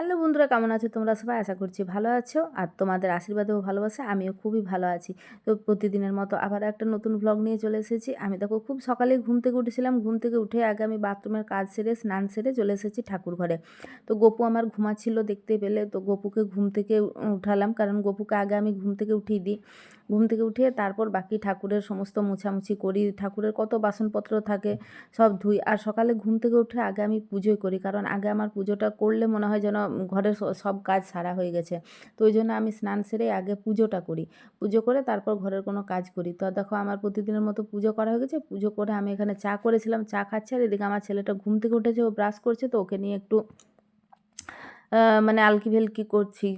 Hello বন্ধুরা, কেমন আছো তোমরা? সবাই আশা করছি ভালো আছো আর তোমাদের আশীর্বাদেও ভালোবাসা, আমিও খুবই ভালো আছি। তো প্রতিদিনের মতো আবার একটা নতুন ব্লগ নিয়ে চলে এসেছি। আমি দেখো খুব সকালে ঘুম থেকে উঠেছিলাম। ঘুম থেকে উঠে আগে আমি বাথরুমের কাজ সেরে, স্নান সেরে চলে এসেছি ঠাকুর ঘরে। তো গপু আমার ঘুমাচ্ছিল দেখতে পেলে। তো গপুকে ঘুম থেকে উঠালাম। কারণ গপুকে আগে আমি ঘুম থেকে উঠিয়ে দিই। ঘুম থেকে উঠিয়ে তারপর বাকি ঠাকুরের সমস্ত মোছামুছি করি। ঠাকুরের কত বাসনপত্র থাকে, সব ধুই। আর সকালে ঘুম থেকে উঠে আগে আমি পুজোই করি, কারণ আগে আমার পুজোটা করলে মনে হয় যেন ঘরের সব কাজ সারা হয়ে গেছে। তো ওই জন্য আমি স্নান সেরে আগে পুজোটা করি। পুজো করে তারপর ঘরের কোনো কাজ করি। তো দেখো আমার প্রতিদিনের মতো পুজো করা হয়ে গেছে। পুজো করে আমি এখানে চা করেছিলাম, চা খাচ্ছি আর এদিকে আমার ছেলেটা ঘুম থেকে উঠেছে, ও ব্রাশ করছে, তো ওকে নিয়ে একটু মানে আলকি ভেলকি করছি।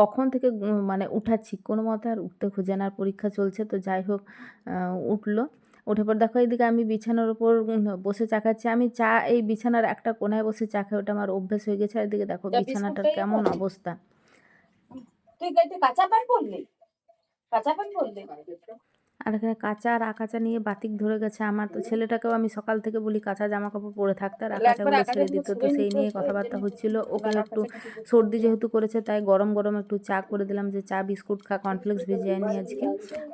কখন থেকে মানে উঠাচ্ছি কোনো মতে আর উঠতে খুঁজে না আর পরীক্ষা চলছে তো যাই হোক উঠল। উঠে পর দেখো এইদিকে আমি বিছানার ওপর বসে চা খাচ্ছি। আমি চা এই বিছানার একটা কোনায় বসে চা খাই ওটা আমার অভ্যেস হয়ে গেছে। আর এদিকে দেখো বিছানাটার কেমন অবস্থা। তুই কাঁচা প্যান্ট পরলি? কাঁচা প্যান্ট পরলি? আর এখানে কাঁচা আর আকাচা নিয়ে বাতিক ধরে গেছে। আমার তো ছেলেটাকেও আমি সকাল থেকে বলি কাঁচা জামা কাপড় পরে থাকতে আর আকাচাগুলো ছেড়ে দিত। তো সেই নিয়ে কথাবার্তা হচ্ছিল। ওকে একটু সর্দি যেহেতু করেছে তাই গরম গরম একটু চা করে দিলাম যে চা বিস্কুট খা কর্নফ্লেক্স ভিজিয়ে আনি আজকে।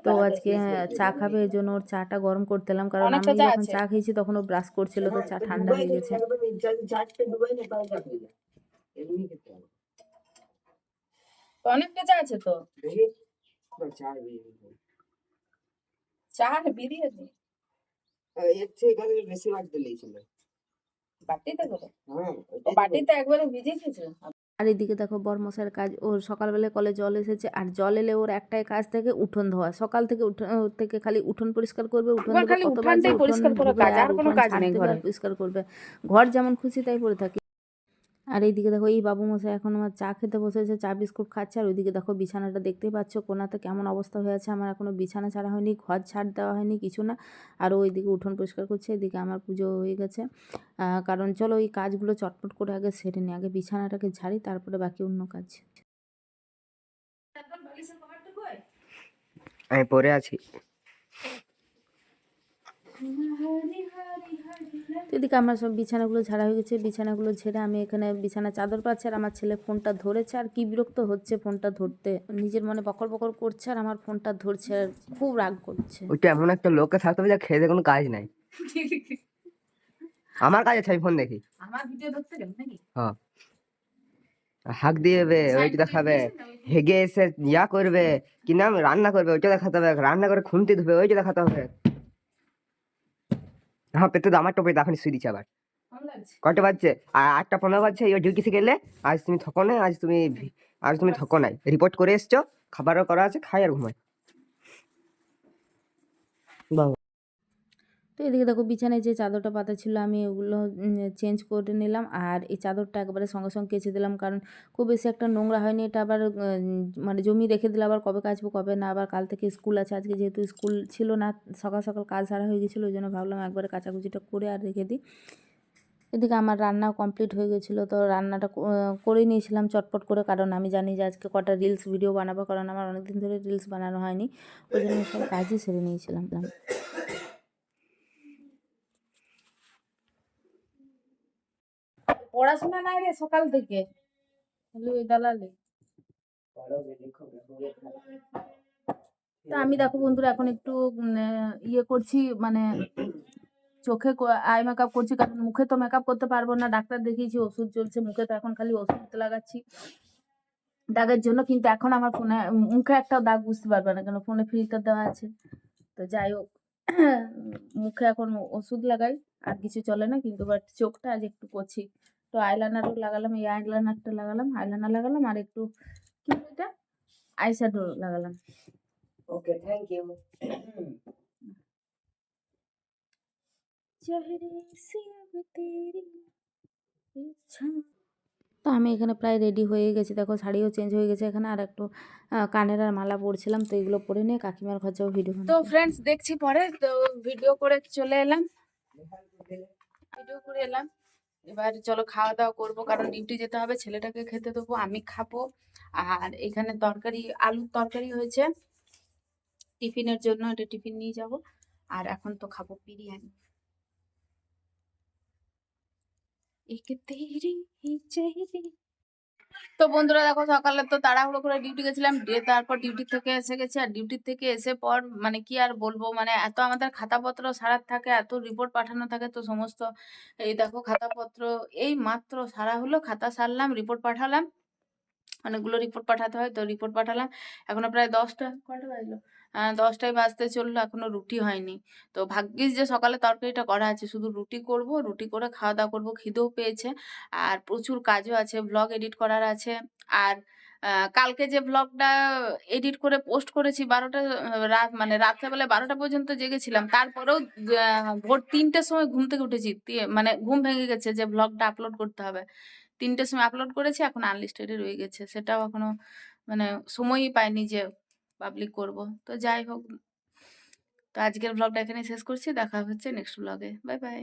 তো আজকে হ্যাঁ, চা খাবে এই জন্য ওর চাটা গরম করতে এলাম। কারণ আমি যখন চা খেয়েছি তখন ও ব্রাশ করছিল তো চা ঠান্ডা হয়ে গেছে। তো অনেকটা চা আছে তো? চা আর বিরিয়ানি? দিলেই ছিল বাটিতে করে? হ্যাঁ বাটিতে একবারে ভিজে গেছে আর এদিকে দেখো বরমশাইয়ের কাজ ওর সকালবেলায় কলে জল এসেছে আর জল এলে ওর একটাই কাজ থাকে উঠোন ধোয়া। সকাল থেকে উঠোন থেকে খালি উঠোন পরিষ্কার করবে উঠোন পরিষ্কার উঠোন করা ধুবে কাজ, আর কোনো উঠোন কাজ ঝাড় নেই দেবে আর ঘরে। পরিষ্কার করবে। ঘর যেমন খুশি তাই পড়ে থাকে। আর এইদিকে দেখো এই বাবু মশাই এখন আমার চা খেতে বসেছে চা বিস্কুট খাচ্ছে। আর ওইদিকে দেখো বিছানাটা দেখতেই পাচ্ছ কোনাতে কেমন অবস্থা হয়ে আছে। আমার এখনও বিছানা ছাড়া হয়নি ঘর ছাড় দেওয়া হয়নি কিছু না। আর ওইদিকে উঠোন পরিষ্কার করছে এদিকে আমার পুজো হয়ে গেছে। কারণ চলো এই কাজগুলো চটপট করে আগে সেরে নিই আগে বিছানাটাকে ঝাড়ি তারপরে বাকি অন্য কাজ। আমি পরে আছি। তো এদিকে আমার সব বিছানাগুলো ঝাড়া হয়ে গেছে। বিছানাগুলো ঝেড়ে আমি এখানে বিছানা চাদর পাচ্ছি আর আমার ছেলে ফোনটা ধরেছে। আর কি বিরক্ত হচ্ছে ফোনটা ধরতে। নিজের মনে বকর বকর করছে আর আমার ফোনটা ধরছে আর খুব রাগ করছে। ওইটা এমন একটা লোককে থাকতে হবে যা খেয়ে কোনো কাজ নাই। আমার কাজ আছে আমি ফোন দেখি। আমার ভিডিও ধরতে গেল নাকি? হ্যাঁ। হাঁক দিয়ে দেবে ওইটা দেখাবে। হেগে এসে ইয়া করবে কি নাম? রান্না করবে ওইটা দেখাতে হবে। রান্না করে খুন্তি ধুবে ওইটা দেখাতে হবে। হ্যাঁ পেতে তো আমার টোপে এখন শুয়ে দিচ্ছে আবার। কয়টা বাজছে? আর আটটা পনেরো বাজছে এবার ডিউটি থেকে এলে আজ তুমি থকো নাই আজ তুমি আজ তুমি থকো নাই রিপোর্ট করে এসছো খাবারও করা আছে খাই আর ঘুমাই। বাবা তো এদিকে দেখো বিছানায় যে চাদরটা পাতা ছিল আমি ওগুলো চেঞ্জ করে নিলাম। আর এই চাদরটা একবারে সঙ্গে সঙ্গে কেচে দিলাম কারণ খুব বেশি একটা নোংরা হয়নি। এটা আবার মানে জমি রেখে দিলে আবার কবে কাচবো, কবে না? আবার কাল থেকে স্কুল আছে। আজকে যেহেতু স্কুল ছিল না, সকাল সকাল কাজ সারা হয়ে গেছিল ওই জন্য ভাবলাম একবারে কাচাকুচিটা করে আর রেখে দিই। এদিকে আমার রান্না কমপ্লিট হয়ে গেছিল। তো রান্নাটা করে নিয়েছিলাম চটপট করে, কারণ আমি জানি যে আজকে কটা রিলস ভিডিও বানাবো, কারণ আমার অনেকদিন ধরে রিলস বানানো হয়নি। ওই জন্য সব কাজই সেরে নিয়েছিলাম। পড়াশোনা নাই রে সকাল থেকে। দালালি। তা আমি দেখো বন্ধুরা এখন একটু উম, ইয়ে করছি মানে চোখে আই মেকআপ করছি কারণ মুখে তো মেকআপ করতে পারব না। ডাক্তার দেখিয়েছি ওষুধ চলছে মুখে তো এখন খালি ওষুধ লাগাচ্ছি। দাগের জন্য কিন্তু এখন আমার ফোনে মুখে একটাও দাগ বুঝতে পারবে না কেন ফোনে ফিল্টার দেওয়া আছে। তো যাই হোক মুখে এখন ওষুধ লাগাই আর কিছু চলে না কিন্তু বাট চোখটা আজ একটু করছি। তো আইলাইনার লাগালাম এই আইলাইনারটা লাগালাম আইলাইনার লাগালাম আর একটু কি এটা আইশ্যাডো লাগালাম। ওকে থ্যাংক ইউ তো আমি এখানে প্রায় রেডি হয়ে গেছি। দেখো শাড়িও চেঞ্জ হয়ে গেছে এখানে আর একটু কানের আর মালা পরছিলাম তো এগুলো পরে নিয়ে কাকিমার খরচাও ভিডিও তো ফ্রেন্ডস দেখছি পরে তো ভিডিও করে চলে এলাম। ভিডিও করে এলাম। এবার চলো খাওয়া দাওয়া করব, কারণ ডিউটি যেতে হবে, ছেলেটাকে খেতে দেবো, আমি খাব। আর এখানে তরকারি, আলুর তরকারি হয়েছে। টিফিনের জন্য এটা টিফিন নিয়ে যাব। আর এখন তো খাব বিরিয়ানি। এক তেরি চেহারে তো বন্ধুরা দেখো সকালে তো তাড়াহুড়ো করে ডিউটি গেছিলাম, দিয়ে তারপর ডিউটি থেকে এসে গেছি। আর ডিউটি থেকে এসে পর মানে কি আর বলব মানে এত আমাদের খাতাপত্র সারার থাকে, এত রিপোর্ট পাঠানো থাকে, তো সমস্ত এই দেখো খাতাপত্র, এই মাত্র সারা হলো, খাতা সারলাম রিপোর্ট পাঠালাম। অনেকগুলো রিপোর্ট পাঠাতে হয়, তো রিপোর্ট পাঠালাম। এখনও প্রায় দশটা, কটা বাজলো? দশটায় বাজতে চলল, এখনও রুটি হয়নি। তো ভাগ্যিস যে সকালে তরকারিটা করা আছে, শুধু রুটি করব, রুটি করে খাওয়া দাওয়া করব, খিদেও পেয়েছে। আর প্রচুর কাজও আছে ব্লগ এডিট করার আছে। আর কালকে যে ব্লগটা এডিট করে পোস্ট করেছি বারোটা, রাত মানে রাত্রেবেলা বারোটা পর্যন্ত জেগেছিলাম, তারপরেও ভোর তিনটের সময় ঘুম থেকে উঠেছি। মানে ঘুম ভেঙে গেছে যে ব্লগটা আপলোড করতে হবে। তিনটের সময় আপলোড করেছি, এখন আনলিস্টেডে রয়ে গেছে। সেটাও এখনও মানে সময়ই পাইনি যে পাবলিক করব। তো যাই হোক, তো আজকের ব্লগটা এখানে শেষ করছি। দেখা হচ্ছে নেক্সট ব্লগে বাই বাই